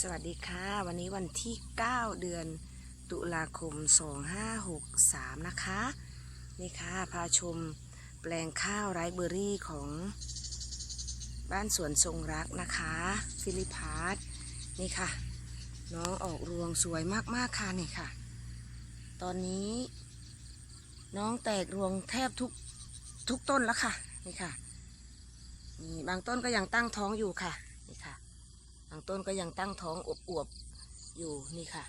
สวัสดีค่ะ วันนี้วันที่ 9 เดือนตุลาคม 2563 นะคะ นี่ค่ะ พาชมแปลงข้าวไรซ์เบอร์รี่ของบ้านสวนทรงรักนะคะ ฟิลิปพาร์ตนี่ค่ะ น้องออกรวงสวยมาก ๆ ค่ะ นี่ค่ะ ตอนนี้ น้องแตกรวงแทบทุกทุกต้นแล้วค่ะ นี่ค่ะนี่บางต้นก็ยังตั้งท้องอยู่ค่ะ นี่ค่ะางต้นก็ยังตั้งท้องอบอวบอยู่นี่ค่ะ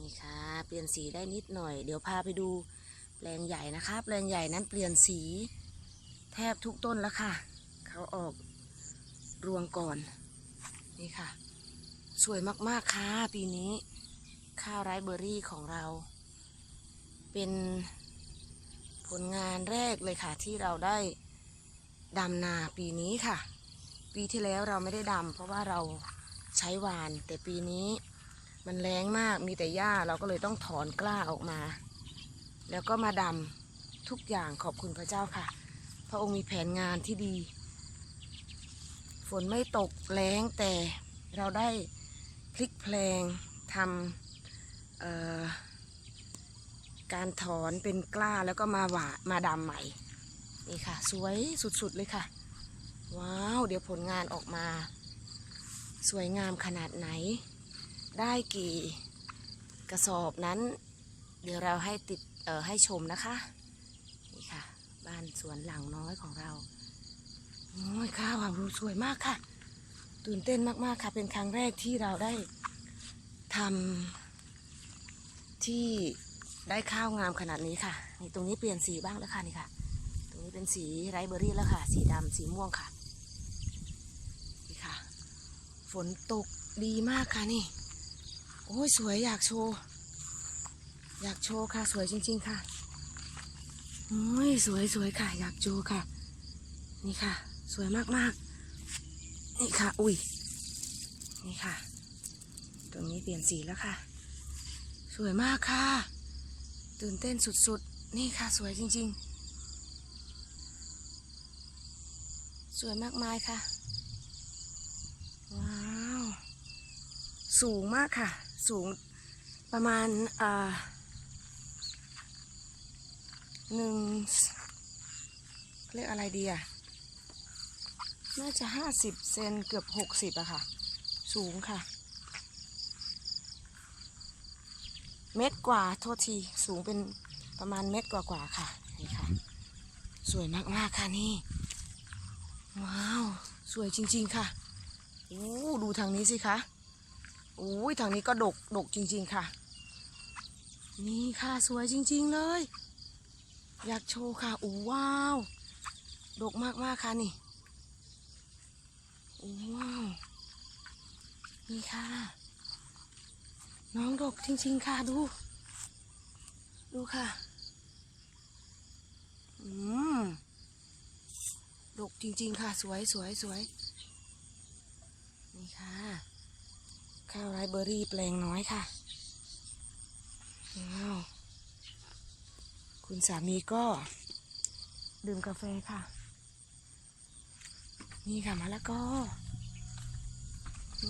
นี่ค่ะ เปลี่ยนสีได้นิดหน่อย เดี๋ยวพาไปดูแปลงใหญ่นะคะแปลงใหญ่นั้นเปลี่ยนสีแทบทุกต้นแล้วค่ะ เขาออกรวงก่อน นี่ค่ะ สวยมากๆค่ะปีนี้ ข้าวไรซ์เบอร์รี่ของเรา เป็นผลงานแรกเลยค่ะที่เราได้ดำนาปีนี้ค่ะ ปีที่แล้วเราไม่ได้ดำเพราะว่าเราใช้วาน แต่ปีนี้มันแรงมากมีแต่หญ้าเราก็เลยต้องถอนกล้าออกมา แล้วก็มาดำทุกอย่างขอบคุณพระเจ้าค่ะ พระองค์มีแผนงานที่ดี ฝนไม่ตกแรงแต่เราได้พลิกแพลงทำการถอนเป็นกล้าแล้วก็มาหวามาดำใหม่นี่ค่ะ สวยสุดๆเลยค่ะ ว้าว เดี๋ยวผลงานออกมา สวยงามขนาดไหน ได้กี่กระสอบนั้น เดี๋ยวเราให้ติดเอ่อให้ชมนะคะ นี่ค่ะ บ้านสวนหลังน้อยของเราโอ้ยข้าวหางรูสวยมากค่ะ ตื่นเต้นมากๆค่ะ เป็นครั้งแรกที่เราได้ทำที่ได้ข้าวงามขนาดนี้ค่ะ นี่ตรงนี้เปลี่ยนสีบ้างแล้วค่ะนี่ค่ะ ตรงนี้เป็นสีไรเบอรี่แล้วค่ะ สีดำสีม่วงค่ะ ฝนตกดีมากค่ะนี่ โอ้ยสวยอยากโชว์ อยากโชว์ค่ะ สวยจริง ๆ ค่ะ โอ้ยสวยสวยค่ะ อยากโชว์ค่ะ นี่ค่ะ สวยมากๆ นี่ค่ะ อุ้ย นี่ค่ะ ตรงนี้เปลี่ยนสีแล้วค่ะ สวยมากค่ะ ตื่นเต้นสุดๆ นี่ค่ะ สวยจริง ๆ สวยมากมายค่ะ ว้าว สูงมากค่ะ สูงประมาณเอ่อหนึ่งเรียกอะไรดีอะน่าจะห้าสิบเซนเกือบหกสิบอะค่ะ สูงค่ะ เม็ดกว่าโทษที สูงเป็นประมาณเม็ดกว่าๆค่ะนี่ค่ะ สวยมากๆค่ะนี่ ว้าว สวยจริง ๆ ค่ะ โอ้ ดูทางนี้สิคะ อุ้ยทางนี้ก็ดกดกจริง ๆ ค่ะ นี่ค่ะสวยจริง ๆ เลย อยากโชว์ค่ะโอ้ว้าว ดกมากๆค่ะนี่โอ้ว้าวนี่ค่ะ น้องดกจริง ๆ ค่ะดู ดูค่ะ อืมดกจริง ๆ ค่ะ สวยสวยสวยนี่ค่ะ ข้าวไรเบอร์รี่แปลงน้อยค่ะว้าวคุณสามีก็ ดื่มกาแฟค่ะ นี่ค่ะมะละกอ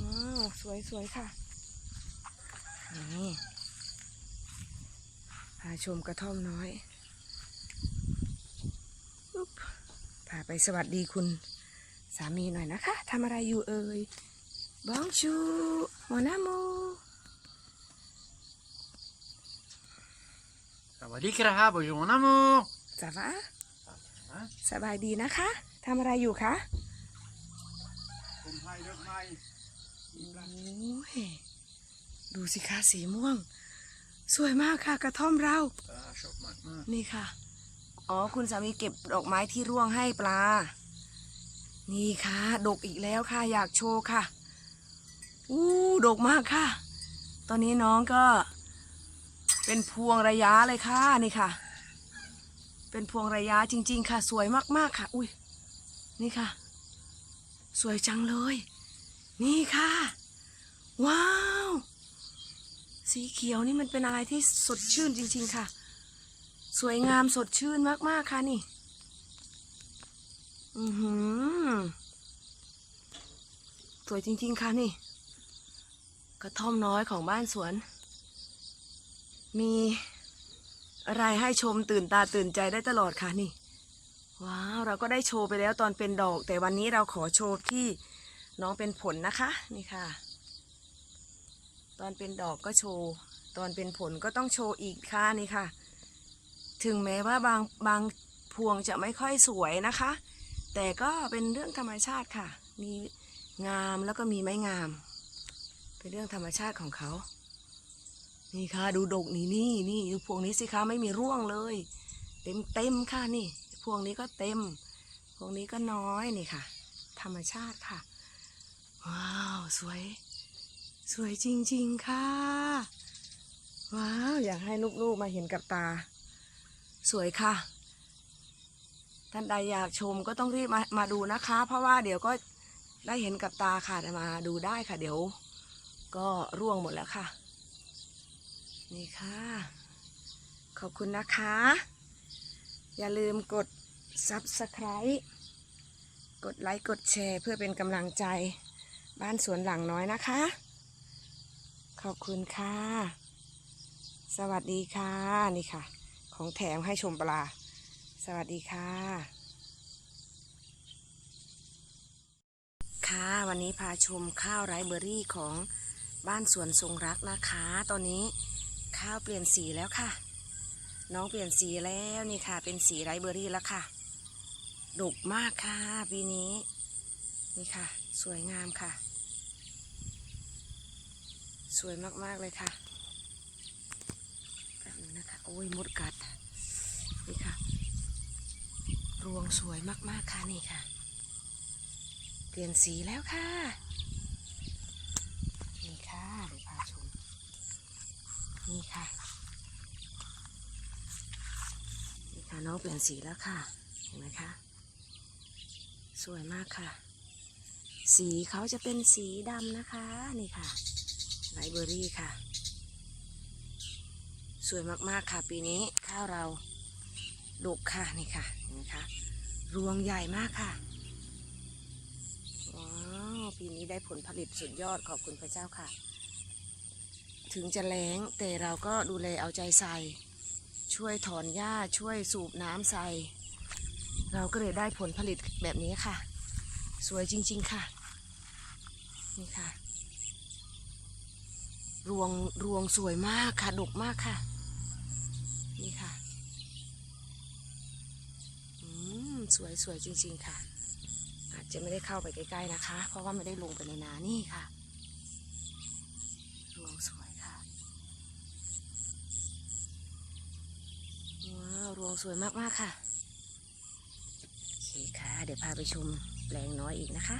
ว้าวสวยสวยค่ะ นี่พาชมกระท่อมน้อยอุ๊บพาไปสวัสดีคุณสามีหน่อยนะคะทำอะไรอยู่เอ่ย บองชูมอนาโมสวัสดีครับบุญนามูสวะสบายดีนะคะทำอะไรอยู่คะผมไทยรถไทยโอ้ยดูสิคะสีม่วง สวยมากค่ะกระท่อมเราชอบมากมากนี่ค่ะ อ๋อคุณสามีเก็บดอกไม้ที่ร่วงให้ปลา นี่ค่ะ ดกอีกแล้วค่ะ อยากโชว์ค่ะ อู้ดกมากค่ะ ตอนนี้น้องก็เป็นพวงระยะเลยค่ะนี่ค่ะ เป็นพวงระยะจริง ๆ ค่ะ สวยมากๆค่ะ อุ้ยนี่ค่ะ สวยจังเลย นี่ค่ะ ว้าว สีเขียวนี่มันเป็นอะไรที่สดชื่นจริง ๆ ค่ะ สวยงามสดชื่นมากๆค่ะนี่อือหือสวยจริง ๆ ค่ะนี่ กระท่อมน้อยของบ้านสวน มีอะไรให้ชมตื่นตาตื่นใจได้ตลอดค่ะนี่ ว้าว เราก็ได้โชว์ไปแล้วตอนเป็นดอก แต่วันนี้เราขอโชว์ที่น้องเป็นผลนะคะ นี่ค่ะ ตอนเป็นดอกก็โชว์ ตอนเป็นผลก็ต้องโชว์อีกค่ะนี่ค่ะ ถึงแม้ว่าบางบางพวงจะไม่ค่อยสวยนะคะ แต่ก็เป็นเรื่องธรรมชาติค่ะ มีงามแล้วก็มีไม่งาม เป็นเรื่องธรรมชาติของเขา นี่ค่ะดูดกนี่นี่นี่ดูพวงนี้สิคะไม่มีร่วงเลย เต็มเต็มค่ะนี่ พวงนี้ก็เต็ม พวงนี้ก็น้อยนี่ค่ะ ธรรมชาติค่ะ ว้าว สวย สวยจริง ๆ ค่ะ ว้าว อยากให้ลูกๆมาเห็นกับตา สวยค่ะท่านใดอยากชมก็ต้องรีบมามาดูนะคะ เพราะว่าเดี๋ยวก็ได้เห็นกับตาค่ะมาดูได้ค่ะเดี๋ยว ก็ร่วงหมดแล้วค่ะ นี่ค่ะ ขอบคุณนะคะ อย่าลืมกด Subscribe กดไลค์กดแชร์เพื่อเป็นกำลังใจบ้านสวนหลังน้อยนะคะ ขอบคุณค่ะ สวัสดีค่ะนี่ค่ะ ของแถมให้ชมปลา สวัสดีค่ะ ค่ะวันนี้พาชมข้าวไรเบอร์รี่ของ บ้านสวนทรงรักนะคะ ตอนนี้ข้าวเปลี่ยนสีแล้วค่ะ น้องเปลี่ยนสีแล้วนี่ค่ะ เป็นสีไรเบอร์รี่แล้วค่ะดกมากค่ะปีนี้ นี่ค่ะ สวยงามค่ะ สวยมากๆเลยค่ะแป๊บนึงนะคะ โอ้ยมดกัด นี่ค่ะ รวงสวยมากๆค่ะนี่ค่ะ เปลี่ยนสีแล้วค่ะ นี่ค่ะเดี๋ยวพาชม นี่ค่ะ นี่ค่ะน้องเปลี่ยนสีแล้วค่ะ เห็นไหมคะ สวยมากค่ะ สีเขาจะเป็นสีดำนะคะ นี่ค่ะไลเบอรี่ค่ะ สวยมากๆค่ะ ปีนี้ข้าวเราดกค่ะนี่ค่ะเห็นไหมคะรวงใหญ่มากค่ะว้าวปีนี้ได้ผลผลิตสุดยอดขอบคุณพระเจ้าค่ะ ถึงจะแล้งแต่เราก็ดูแลเอาใจใส่ ช่วยถอนหญ้าช่วยสูบน้ำใส่ เราก็เลยได้ผลผลิตแบบนี้ค่ะ สวยจริง ๆค่ะ นี่ค่ะ รวงรวงสวยมากค่ะดกมากค่ะ นี่ค่ะอืมสวยสวยจริง ๆ ค่ะ อาจจะไม่ได้เข้าไปใกล้ๆนะคะ เพราะว่าไม่ได้ลงไปในนานี่ค่ะ รวงสวยค่ะ ว้าว รวงสวยมากๆค่ะ โอเคค่ะ เดี๋ยวพาไปชมแปลงน้อยอีกนะคะ